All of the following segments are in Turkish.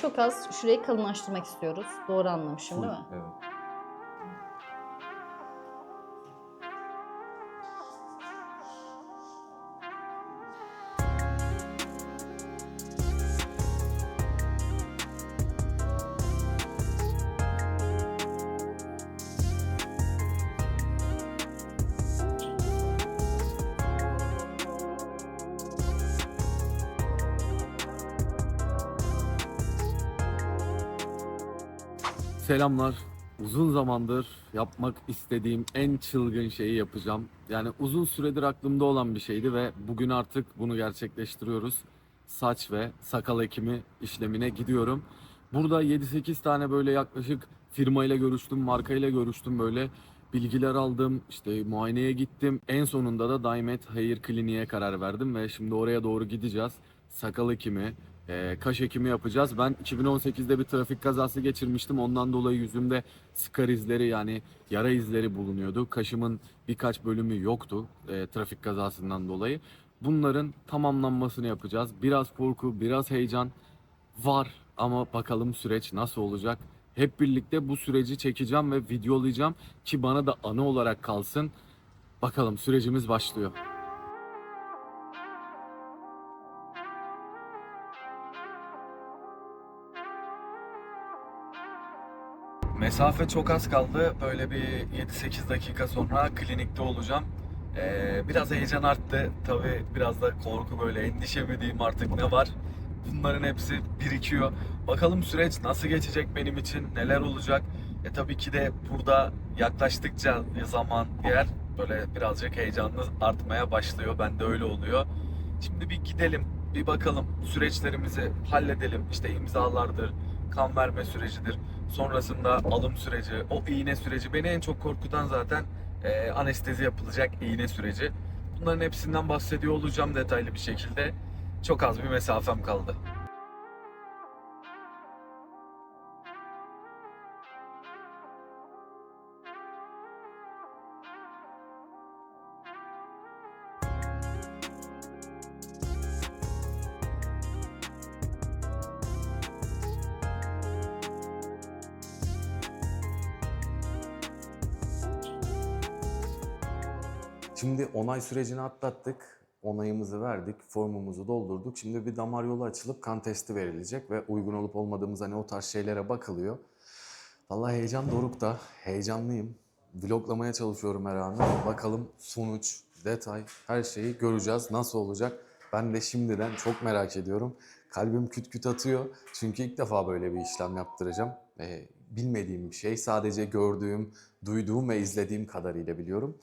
Çok az şurayı kalınlaştırmak istiyoruz. Doğru anlamışım değil mi? Evet. Selamlar. Uzun zamandır yapmak istediğim en çılgın şeyi yapacağım. Yani uzun süredir aklımda olan bir şeydi ve bugün artık bunu gerçekleştiriyoruz. Saç ve sakal ekimi işlemine gidiyorum. Burada 7-8 tane böyle yaklaşık firmayla görüştüm, markayla görüştüm böyle. Bilgiler aldım, işte muayeneye gittim. En sonunda da Daimet Hair Kliniğe karar verdim ve şimdi oraya doğru gideceğiz. Sakal ekimi, e, kaş ekimi yapacağız. Ben 2018'de bir trafik kazası geçirmiştim. Ondan dolayı yüzümde skar izleri yani yara izleri bulunuyordu. Kaşımın birkaç bölümü yoktu e, trafik kazasından dolayı. Bunların tamamlanmasını yapacağız. Biraz korku, biraz heyecan var ama bakalım süreç nasıl olacak. Hep birlikte bu süreci çekeceğim ve videolayacağım ki bana da anı olarak kalsın. Bakalım sürecimiz başlıyor. Mesafe çok az kaldı. Böyle bir 7-8 dakika sonra klinikte olacağım. Ee, biraz heyecan arttı. Tabii biraz da korku böyle endişe mi diyeyim artık ne var. Bunların hepsi birikiyor. Bakalım süreç nasıl geçecek benim için, neler olacak. E tabii ki de burada yaklaştıkça zaman yer böyle birazcık heyecanlı artmaya başlıyor. Bende öyle oluyor. Şimdi bir gidelim, bir bakalım süreçlerimizi halledelim. İşte imzalardır, kan verme sürecidir. Sonrasında alım süreci, o iğne süreci. Beni en çok korkutan zaten e, anestezi yapılacak iğne süreci. Bunların hepsinden bahsediyor olacağım detaylı bir şekilde. Çok az bir mesafem kaldı. Onay sürecini atlattık. Onayımızı verdik, formumuzu doldurduk. Şimdi bir damar yolu açılıp kan testi verilecek ve uygun olup olmadığımız hani o tarz şeylere bakılıyor. Vallahi heyecan dorukta, heyecanlıyım. Vloglamaya çalışıyorum her anı. Bakalım sonuç, detay, her şeyi göreceğiz. Nasıl olacak? Ben de şimdiden çok merak ediyorum. Kalbim küt küt atıyor. Çünkü ilk defa böyle bir işlem yaptıracağım. Ee, bilmediğim bir şey. Sadece gördüğüm, duyduğum ve izlediğim kadarıyla biliyorum.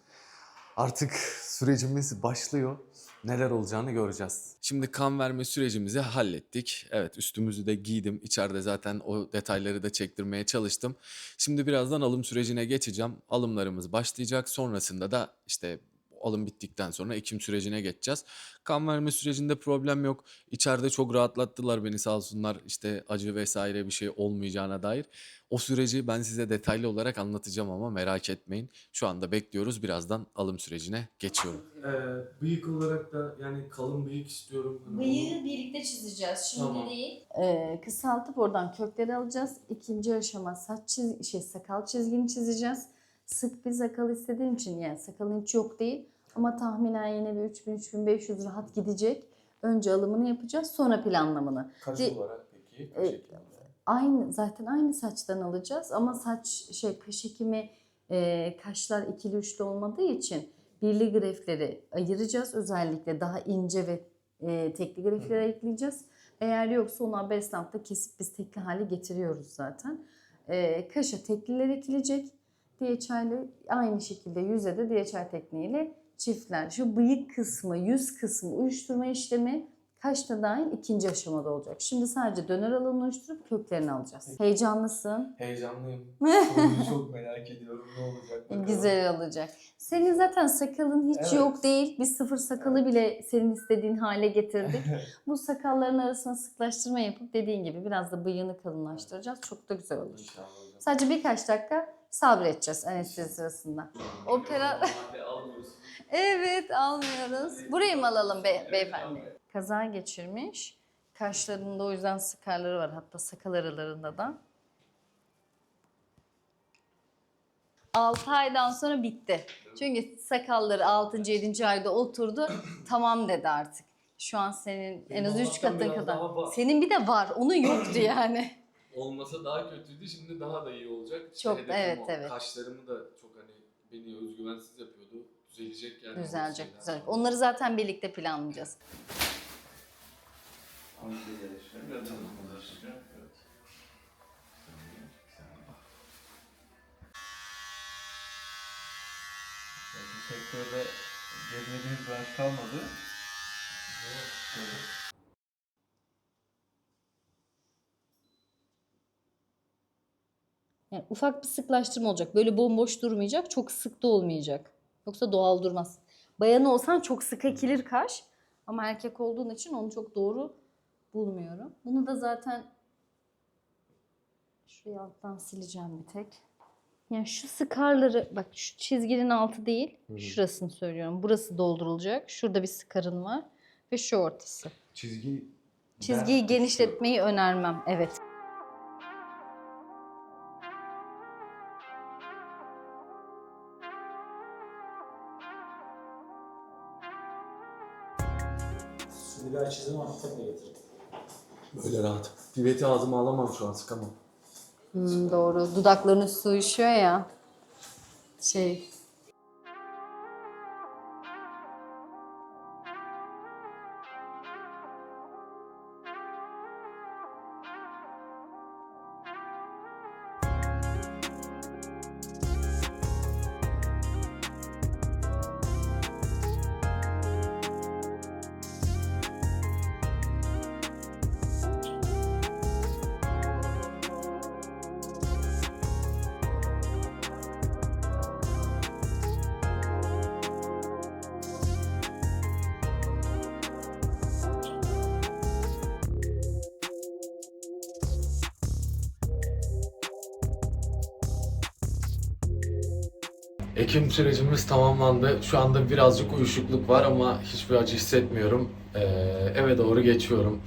Artık sürecimiz başlıyor. Neler olacağını göreceğiz. Şimdi kan verme sürecimizi hallettik. Evet üstümüzü de giydim. İçeride zaten o detayları da çektirmeye çalıştım. Şimdi birazdan alım sürecine geçeceğim. Alımlarımız başlayacak. Sonrasında da işte alım bittikten sonra ekim sürecine geçeceğiz. Kan verme sürecinde problem yok. İçeride çok rahatlattılar beni sağ olsunlar. İşte acı vesaire bir şey olmayacağına dair. O süreci ben size detaylı olarak anlatacağım ama merak etmeyin. Şu anda bekliyoruz. Birazdan alım sürecine geçiyorum. Ee, bıyık olarak da yani kalın bıyık istiyorum. Hani Bıyığı birlikte çizeceğiz. Şimdi Tamam. değil. Ee, kısaltıp oradan kökleri alacağız. İkinci aşama saç çiz şey sakal çizgini çizeceğiz. Sık bir sakal istediğim için yani sakalın hiç yok değil. Ama tahminen yine bir 3000-3500 rahat gidecek. Önce alımını yapacağız sonra planlamını. Kaş Di- olarak peki? E, Kaş ekimi. Aynı zaten aynı saçtan alacağız ama saç şey kaş ekimi e, kaşlar ikili üçlü olmadığı için birli grefleri ayıracağız. Özellikle daha ince ve e, tekli grefleri ekleyeceğiz. Eğer yoksa onu Abeslam'da kesip biz tekli hale getiriyoruz zaten. E, kaşa tekliler ekilecek. DHI'li aynı şekilde yüze de DHI tekniğiyle çiftler. Şu bıyık kısmı, yüz kısmı uyuşturma işlemi kaşta dahil ikinci aşamada olacak. Şimdi sadece döner alanını oluşturup köklerini alacağız. Heyecanlısın. Heyecanlıyım. Çok merak ediyorum. Ne olacak bakalım. Güzel olacak. Senin zaten sakalın hiç Evet. yok değil. Biz sıfır sakalı bile senin istediğin hale getirdik. Bu sakalların arasına sıklaştırma yapıp dediğin gibi biraz da bıyığını kalınlaştıracağız. Çok da güzel olur. İnşallah hocam. Sadece birkaç dakika sabredeceğiz anestezi sırasında. Opera... evet almıyoruz. Burayı mı alalım be- beyefendi? Kaza geçirmiş. Kaşlarında o yüzden sıkarları var hatta sakal aralarında da. 6 aydan sonra bitti. Çünkü sakalları 6. 7. ayda oturdu. tamam dedi artık. Şu an senin en az Benim 3 Allah'tan katın kadar. Senin bir de var. Onun yoktu yani. Olmasa daha kötüydü. Şimdi daha da iyi olacak. İşte Çok, hedefim evet, o. evet. Kaşlarımı da çok hani beni özgüvensiz yapıyordu. Düzelecek yani. Düzelecek, düzelecek. Onları zaten birlikte planlayacağız. Sektörde gezmediğimiz branş kalmadı. Yani ufak bir sıklaştırma olacak. Böyle bomboş durmayacak. Çok sık da olmayacak. Yoksa doğal durmaz. Bayan olsan çok sık ekilir kaş. Ama erkek olduğun için onu çok doğru bulmuyorum. Bunu da zaten şuraya alttan sileceğim bir tek. Yani şu skarları bak şu çizginin altı değil. Şurasını söylüyorum. Burası doldurulacak. Şurada bir skarın var. Ve şu ortası. Çizgi Çizgiyi genişletmeyi önermem. Evet. Sivriler çizim de getirdim. Böyle rahat. Piveti ağzıma alamam şu an sıkamam. Hmm, doğru. Dudakların üstü uyuşuyor ya. Şey. Ekim sürecimiz tamamlandı. Şu anda birazcık uyuşukluk var ama hiçbir acı hissetmiyorum. Ee, eve doğru geçiyorum.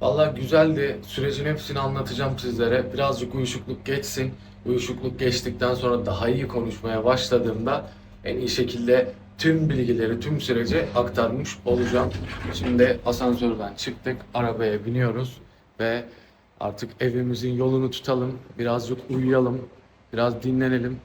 Vallahi güzeldi. Sürecin hepsini anlatacağım sizlere. Birazcık uyuşukluk geçsin. Uyuşukluk geçtikten sonra daha iyi konuşmaya başladığımda en iyi şekilde tüm bilgileri, tüm süreci aktarmış olacağım. Şimdi asansörden çıktık, arabaya biniyoruz ve artık evimizin yolunu tutalım. Birazcık uyuyalım, biraz dinlenelim.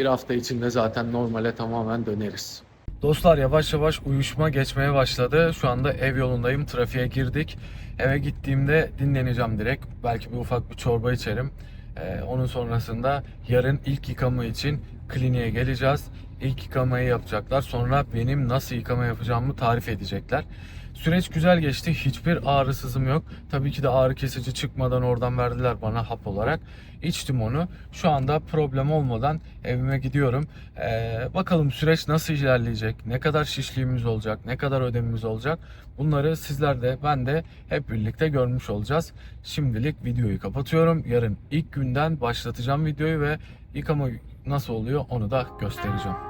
Bir hafta içinde zaten normale tamamen döneriz. Dostlar yavaş yavaş uyuşma geçmeye başladı. Şu anda ev yolundayım. Trafiğe girdik. Eve gittiğimde dinleneceğim direkt. Belki bir ufak bir çorba içerim. Ee, onun sonrasında yarın ilk yıkama için kliniğe geleceğiz. İlk yıkamayı yapacaklar. Sonra benim nasıl yıkama yapacağımı tarif edecekler. Süreç güzel geçti. Hiçbir ağrısızım yok. Tabii ki de ağrı kesici çıkmadan oradan verdiler bana hap olarak. İçtim onu. Şu anda problem olmadan evime gidiyorum. Ee, bakalım süreç nasıl ilerleyecek? Ne kadar şişliğimiz olacak? Ne kadar ödemimiz olacak? Bunları sizler de ben de hep birlikte görmüş olacağız. Şimdilik videoyu kapatıyorum. Yarın ilk günden başlatacağım videoyu ve yıkama nasıl oluyor onu da göstereceğim.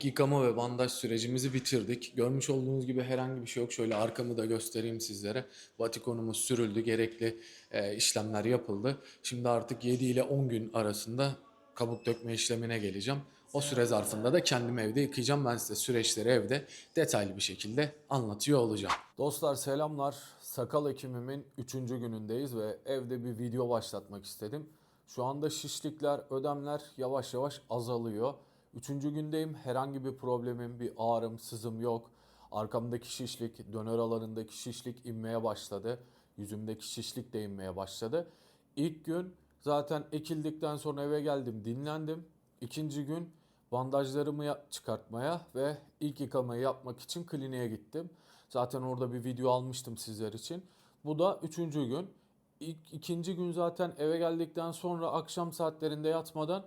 İlk yıkama ve bandaj sürecimizi bitirdik. Görmüş olduğunuz gibi herhangi bir şey yok. Şöyle arkamı da göstereyim sizlere. Vatikonumuz sürüldü, gerekli e, işlemler yapıldı. Şimdi artık 7 ile 10 gün arasında kabuk dökme işlemine geleceğim. O süre zarfında da kendim evde yıkayacağım. Ben size süreçleri evde detaylı bir şekilde anlatıyor olacağım. Dostlar selamlar. Sakal ekimimin 3. günündeyiz ve evde bir video başlatmak istedim. Şu anda şişlikler, ödemler yavaş yavaş azalıyor. Üçüncü gündeyim. Herhangi bir problemim, bir ağrım, sızım yok. Arkamdaki şişlik, döner alanındaki şişlik inmeye başladı. Yüzümdeki şişlik de inmeye başladı. İlk gün zaten ekildikten sonra eve geldim, dinlendim. İkinci gün bandajlarımı ya- çıkartmaya ve ilk yıkamayı yapmak için kliniğe gittim. Zaten orada bir video almıştım sizler için. Bu da üçüncü gün. İlk, ikinci gün zaten eve geldikten sonra akşam saatlerinde yatmadan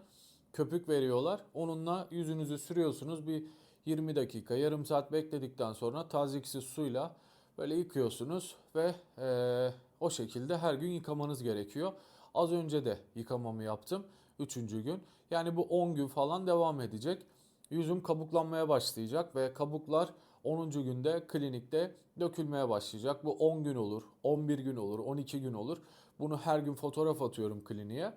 köpük veriyorlar. Onunla yüzünüzü sürüyorsunuz. Bir 20 dakika, yarım saat bekledikten sonra tazeksiz suyla Böyle yıkıyorsunuz ve eee, o şekilde her gün yıkamanız gerekiyor. Az önce de yıkamamı yaptım. Üçüncü gün. Yani bu 10 gün falan devam edecek. Yüzüm kabuklanmaya başlayacak ve kabuklar 10. günde klinikte dökülmeye başlayacak. Bu 10 gün olur, 11 gün olur, 12 gün olur. Bunu her gün fotoğraf atıyorum kliniğe.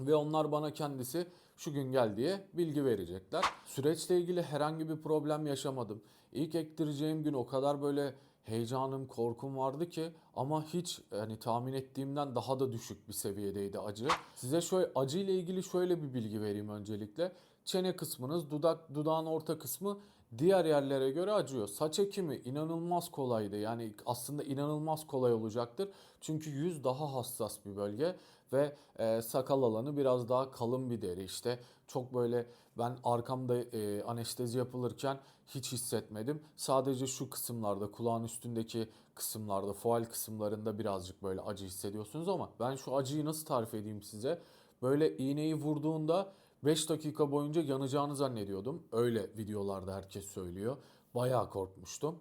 Ve onlar bana kendisi şu gün gel diye bilgi verecekler. Süreçle ilgili herhangi bir problem yaşamadım. İlk ektireceğim gün o kadar böyle heyecanım, korkum vardı ki ama hiç hani tahmin ettiğimden daha da düşük bir seviyedeydi acı. Size şöyle acı ile ilgili şöyle bir bilgi vereyim öncelikle. Çene kısmınız, dudak, dudağın orta kısmı diğer yerlere göre acıyor. Saç ekimi inanılmaz kolaydı. Yani aslında inanılmaz kolay olacaktır. Çünkü yüz daha hassas bir bölge ve e, sakal alanı biraz daha kalın bir deri. İşte çok böyle ben arkamda e, anestezi yapılırken hiç hissetmedim. Sadece şu kısımlarda kulağın üstündeki kısımlarda fual kısımlarında birazcık böyle acı hissediyorsunuz ama ben şu acıyı nasıl tarif edeyim size? Böyle iğneyi vurduğunda 5 dakika boyunca yanacağını zannediyordum. Öyle videolarda herkes söylüyor. Bayağı korkmuştum.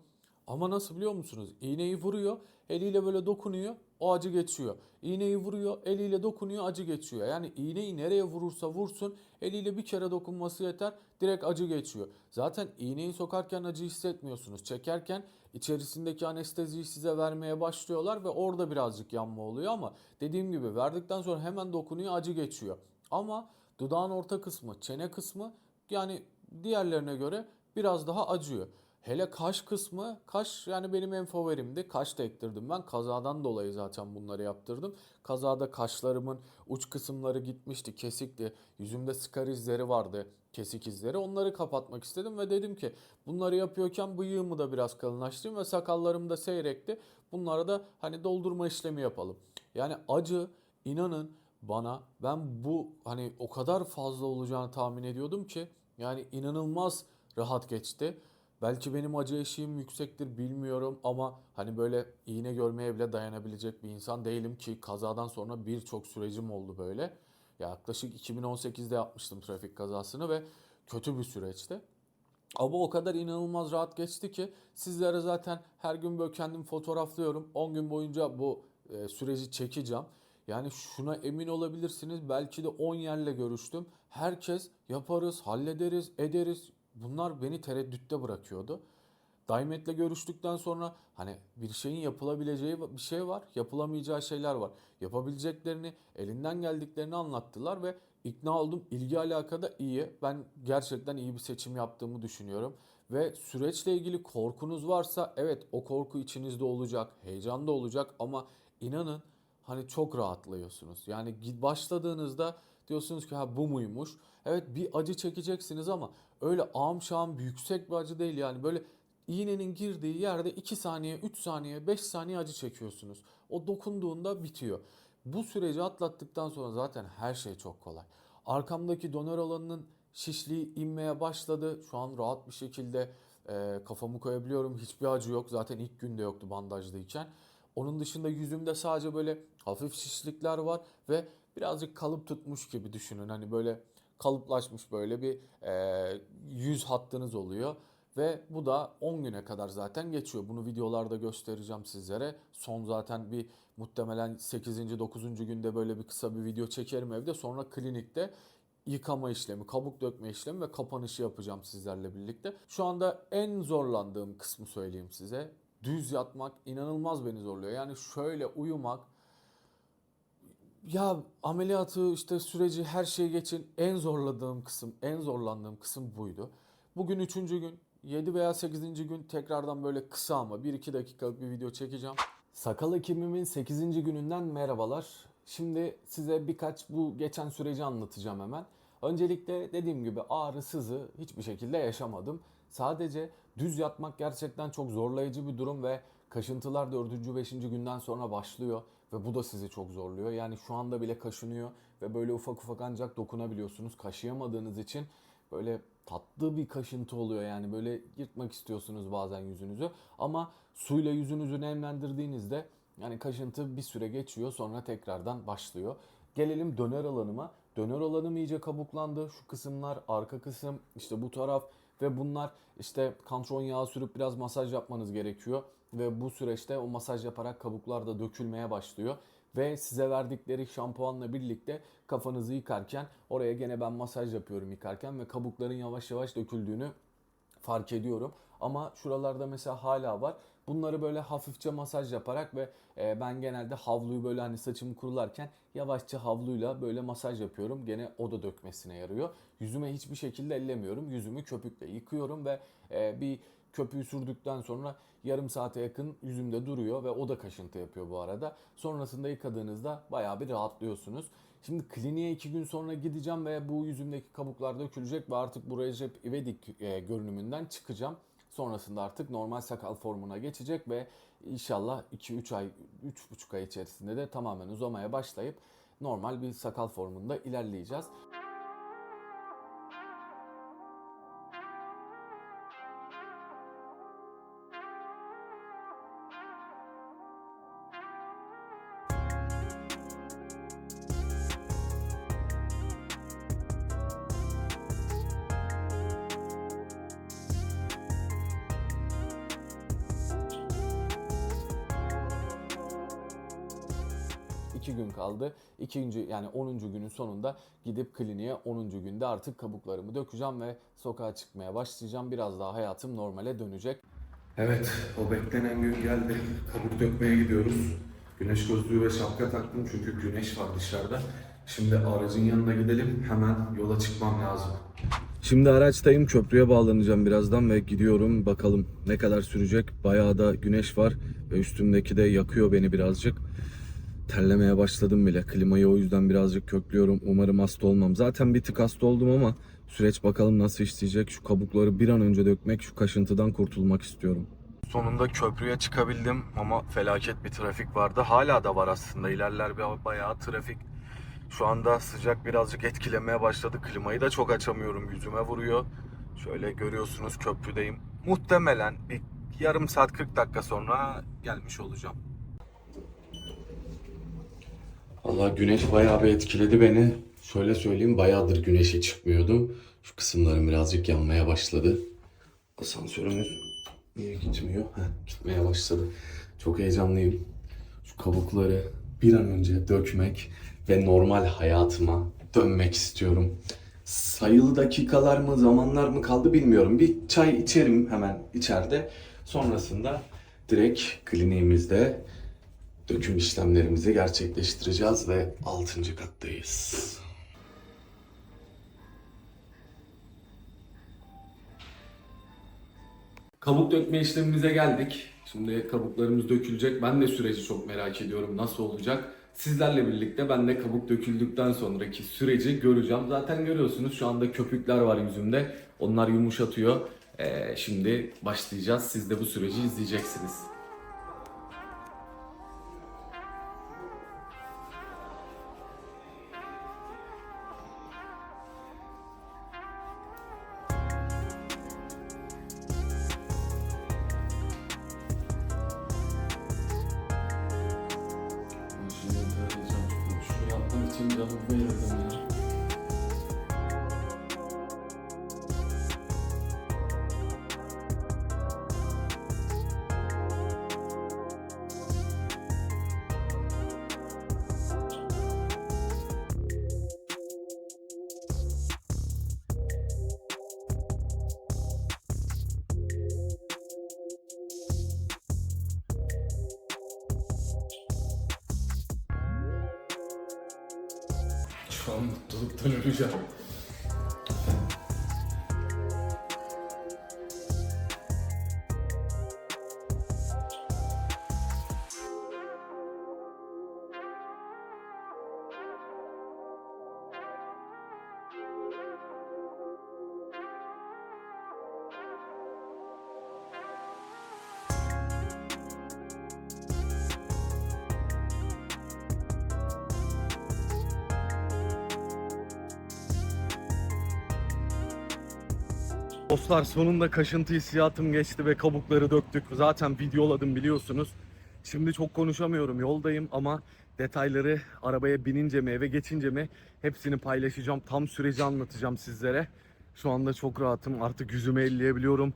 Ama nasıl biliyor musunuz? İğneyi vuruyor, eliyle böyle dokunuyor, o acı geçiyor. İğneyi vuruyor, eliyle dokunuyor, acı geçiyor. Yani iğneyi nereye vurursa vursun, eliyle bir kere dokunması yeter, direkt acı geçiyor. Zaten iğneyi sokarken acı hissetmiyorsunuz. Çekerken içerisindeki anesteziyi size vermeye başlıyorlar ve orada birazcık yanma oluyor ama dediğim gibi verdikten sonra hemen dokunuyor, acı geçiyor. Ama dudağın orta kısmı, çene kısmı yani diğerlerine göre biraz daha acıyor. Hele kaş kısmı, kaş yani benim en favorimdi. Kaş da ektirdim ben. Kazadan dolayı zaten bunları yaptırdım. Kazada kaşlarımın uç kısımları gitmişti, kesikti. Yüzümde skar izleri vardı, kesik izleri. Onları kapatmak istedim ve dedim ki bunları yapıyorken bıyığımı da biraz kalınlaştırayım ve sakallarım da seyrekti. Bunlara da hani doldurma işlemi yapalım. Yani acı inanın bana ben bu hani o kadar fazla olacağını tahmin ediyordum ki yani inanılmaz rahat geçti. Belki benim acı eşiğim yüksektir bilmiyorum ama hani böyle iğne görmeye bile dayanabilecek bir insan değilim ki kazadan sonra birçok sürecim oldu böyle. Yaklaşık 2018'de yapmıştım trafik kazasını ve kötü bir süreçti. Ama o kadar inanılmaz rahat geçti ki sizlere zaten her gün böyle kendim fotoğraflıyorum. 10 gün boyunca bu e, süreci çekeceğim. Yani şuna emin olabilirsiniz. Belki de 10 yerle görüştüm. Herkes yaparız, hallederiz, ederiz. Bunlar beni tereddütte bırakıyordu. Daimet'le görüştükten sonra hani bir şeyin yapılabileceği bir şey var, yapılamayacağı şeyler var. Yapabileceklerini, elinden geldiklerini anlattılar ve ikna oldum. İlgi alakada iyi. Ben gerçekten iyi bir seçim yaptığımı düşünüyorum. Ve süreçle ilgili korkunuz varsa evet o korku içinizde olacak, heyecan da olacak ama inanın hani çok rahatlıyorsunuz. Yani başladığınızda diyorsunuz ki ha bu muymuş? Evet bir acı çekeceksiniz ama öyle ağım şağım yüksek bir acı değil yani böyle iğnenin girdiği yerde 2 saniye, 3 saniye, 5 saniye acı çekiyorsunuz. O dokunduğunda bitiyor. Bu süreci atlattıktan sonra zaten her şey çok kolay. Arkamdaki donör alanının şişliği inmeye başladı. Şu an rahat bir şekilde e, kafamı koyabiliyorum. Hiçbir acı yok. Zaten ilk günde yoktu bandajlıyken. Onun dışında yüzümde sadece böyle hafif şişlikler var ve birazcık kalıp tutmuş gibi düşünün. Hani böyle kalıplaşmış böyle bir e, yüz hattınız oluyor. Ve bu da 10 güne kadar zaten geçiyor. Bunu videolarda göstereceğim sizlere. Son zaten bir muhtemelen 8. 9. günde böyle bir kısa bir video çekerim evde. Sonra klinikte yıkama işlemi, kabuk dökme işlemi ve kapanışı yapacağım sizlerle birlikte. Şu anda en zorlandığım kısmı söyleyeyim size. Düz yatmak inanılmaz beni zorluyor. Yani şöyle uyumak ya ameliyatı işte süreci her şeyi geçin en zorladığım kısım, en zorlandığım kısım buydu. Bugün üçüncü gün, 7 veya 8. gün tekrardan böyle kısa ama 1-2 dakikalık bir video çekeceğim. Sakal ekimimin 8. gününden merhabalar. Şimdi size birkaç bu geçen süreci anlatacağım hemen. Öncelikle dediğim gibi ağrı, sızı hiçbir şekilde yaşamadım. Sadece düz yatmak gerçekten çok zorlayıcı bir durum ve kaşıntılar 4. 5. günden sonra başlıyor ve bu da sizi çok zorluyor. Yani şu anda bile kaşınıyor ve böyle ufak ufak ancak dokunabiliyorsunuz. Kaşıyamadığınız için böyle tatlı bir kaşıntı oluyor yani böyle yırtmak istiyorsunuz bazen yüzünüzü ama suyla yüzünüzü nemlendirdiğinizde yani kaşıntı bir süre geçiyor sonra tekrardan başlıyor. Gelelim döner alanıma. Döner alanım iyice kabuklandı. Şu kısımlar, arka kısım, işte bu taraf ve bunlar işte kantron yağı sürüp biraz masaj yapmanız gerekiyor. Ve bu süreçte o masaj yaparak kabuklar da dökülmeye başlıyor. Ve size verdikleri şampuanla birlikte kafanızı yıkarken oraya gene ben masaj yapıyorum yıkarken ve kabukların yavaş yavaş döküldüğünü fark ediyorum. Ama şuralarda mesela hala var. Bunları böyle hafifçe masaj yaparak ve e, ben genelde havluyu böyle hani saçımı kurularken yavaşça havluyla böyle masaj yapıyorum. Gene o da dökmesine yarıyor. Yüzüme hiçbir şekilde ellemiyorum. Yüzümü köpükle yıkıyorum ve e, bir köpüğü sürdükten sonra yarım saate yakın yüzümde duruyor ve o da kaşıntı yapıyor bu arada. Sonrasında yıkadığınızda bayağı bir rahatlıyorsunuz. Şimdi kliniğe iki gün sonra gideceğim ve bu yüzümdeki kabuklar dökülecek ve artık bu Recep İvedik e, görünümünden çıkacağım. Sonrasında artık normal sakal formuna geçecek ve inşallah 2-3 ay, 3,5 ay içerisinde de tamamen uzamaya başlayıp normal bir sakal formunda ilerleyeceğiz. İkinci yani 10. günün sonunda gidip kliniğe 10. günde artık kabuklarımı dökeceğim ve sokağa çıkmaya başlayacağım. Biraz daha hayatım normale dönecek. Evet, o beklenen gün geldi. Kabuk dökmeye gidiyoruz. Güneş gözlüğü ve şapka taktım çünkü güneş var dışarıda. Şimdi aracın yanına gidelim. Hemen yola çıkmam lazım. Şimdi araçtayım. Köprüye bağlanacağım birazdan ve gidiyorum. Bakalım ne kadar sürecek. Bayağı da güneş var ve üstümdeki de yakıyor beni birazcık. Terlemeye başladım bile. Klimayı o yüzden birazcık köklüyorum. Umarım hasta olmam. Zaten bir tık hasta oldum ama süreç bakalım nasıl işleyecek. Şu kabukları bir an önce dökmek, şu kaşıntıdan kurtulmak istiyorum. Sonunda köprüye çıkabildim ama felaket bir trafik vardı. Hala da var aslında. İlerler bayağı trafik. Şu anda sıcak birazcık etkilemeye başladı. Klimayı da çok açamıyorum. Yüzüme vuruyor. Şöyle görüyorsunuz köprüdeyim. Muhtemelen bir yarım saat 40 dakika sonra gelmiş olacağım. Allah güneş bayağı bir etkiledi beni. Şöyle söyleyeyim bayağıdır güneşe çıkmıyordum. Şu kısımlarım birazcık yanmaya başladı. Asansörümüz niye gitmiyor? Heh, gitmeye başladı. Çok heyecanlıyım. Şu kabukları bir an önce dökmek ve normal hayatıma dönmek istiyorum. Sayılı dakikalar mı, zamanlar mı kaldı bilmiyorum. Bir çay içerim hemen içeride. Sonrasında direkt kliniğimizde döküm işlemlerimizi gerçekleştireceğiz ve 6. kattayız. Kabuk dökme işlemimize geldik. Şimdi kabuklarımız dökülecek. Ben de süreci çok merak ediyorum nasıl olacak. Sizlerle birlikte ben de kabuk döküldükten sonraki süreci göreceğim. Zaten görüyorsunuz şu anda köpükler var yüzümde. Onlar yumuşatıyor. Ee, şimdi başlayacağız. Siz de bu süreci izleyeceksiniz. Jacksonville 처음부터 도전을 Dostlar sonunda kaşıntı hissiyatım geçti ve kabukları döktük. Zaten videoladım biliyorsunuz. Şimdi çok konuşamıyorum yoldayım ama detayları arabaya binince mi eve geçince mi hepsini paylaşacağım. Tam süreci anlatacağım sizlere. Şu anda çok rahatım artık yüzümü elleyebiliyorum.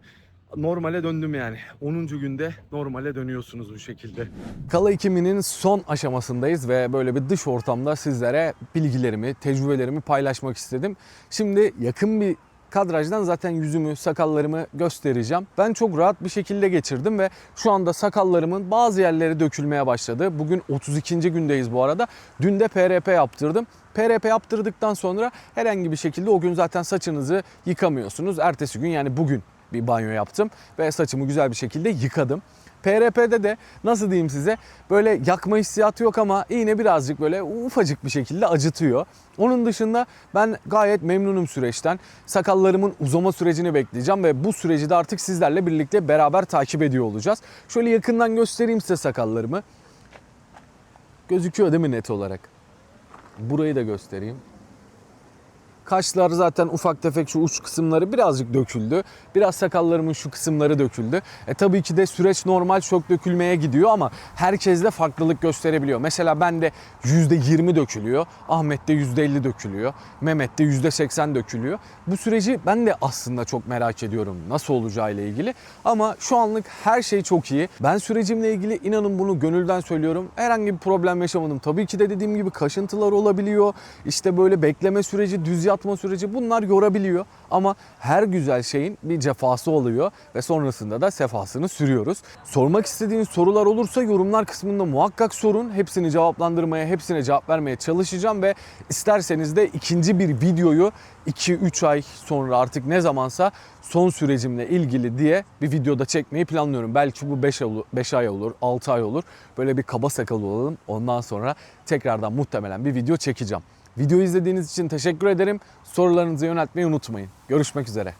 normale döndüm yani. 10. günde normale dönüyorsunuz bu şekilde. Kala ekiminin son aşamasındayız ve böyle bir dış ortamda sizlere bilgilerimi, tecrübelerimi paylaşmak istedim. Şimdi yakın bir kadrajdan zaten yüzümü, sakallarımı göstereceğim. Ben çok rahat bir şekilde geçirdim ve şu anda sakallarımın bazı yerleri dökülmeye başladı. Bugün 32. gündeyiz bu arada. Dün de PRP yaptırdım. PRP yaptırdıktan sonra herhangi bir şekilde o gün zaten saçınızı yıkamıyorsunuz. Ertesi gün yani bugün bir banyo yaptım ve saçımı güzel bir şekilde yıkadım. PRP'de de nasıl diyeyim size böyle yakma hissiyatı yok ama iğne birazcık böyle ufacık bir şekilde acıtıyor. Onun dışında ben gayet memnunum süreçten. Sakallarımın uzama sürecini bekleyeceğim ve bu süreci de artık sizlerle birlikte beraber takip ediyor olacağız. Şöyle yakından göstereyim size sakallarımı. Gözüküyor değil mi net olarak? Burayı da göstereyim. Kaşlar zaten ufak tefek şu uç kısımları birazcık döküldü. Biraz sakallarımın şu kısımları döküldü. E tabii ki de süreç normal çok dökülmeye gidiyor ama herkes de farklılık gösterebiliyor. Mesela bende %20 dökülüyor. Ahmet'te %50 dökülüyor. Mehmet'te %80 dökülüyor. Bu süreci ben de aslında çok merak ediyorum nasıl olacağı ile ilgili. Ama şu anlık her şey çok iyi. Ben sürecimle ilgili inanın bunu gönülden söylüyorum. Herhangi bir problem yaşamadım. Tabii ki de dediğim gibi kaşıntılar olabiliyor. İşte böyle bekleme süreci, düz yatma süreci bunlar yorabiliyor. Ama her güzel şeyin bir cefası oluyor ve sonrasında da sefasını sürüyoruz. Sormak istediğiniz sorular olursa yorumlar kısmında muhakkak sorun. Hepsini cevaplandırmaya, hepsine cevap vermeye çalışacağım ve isterseniz de ikinci bir videoyu 2-3 ay sonra artık ne zamansa son sürecimle ilgili diye bir videoda çekmeyi planlıyorum. Belki bu 5 ay, olur, 5 ay olur, 6 ay olur. Böyle bir kaba sakalı olalım. Ondan sonra tekrardan muhtemelen bir video çekeceğim. Videoyu izlediğiniz için teşekkür ederim. Sorularınızı yöneltmeyi unutmayın. Görüşmek üzere.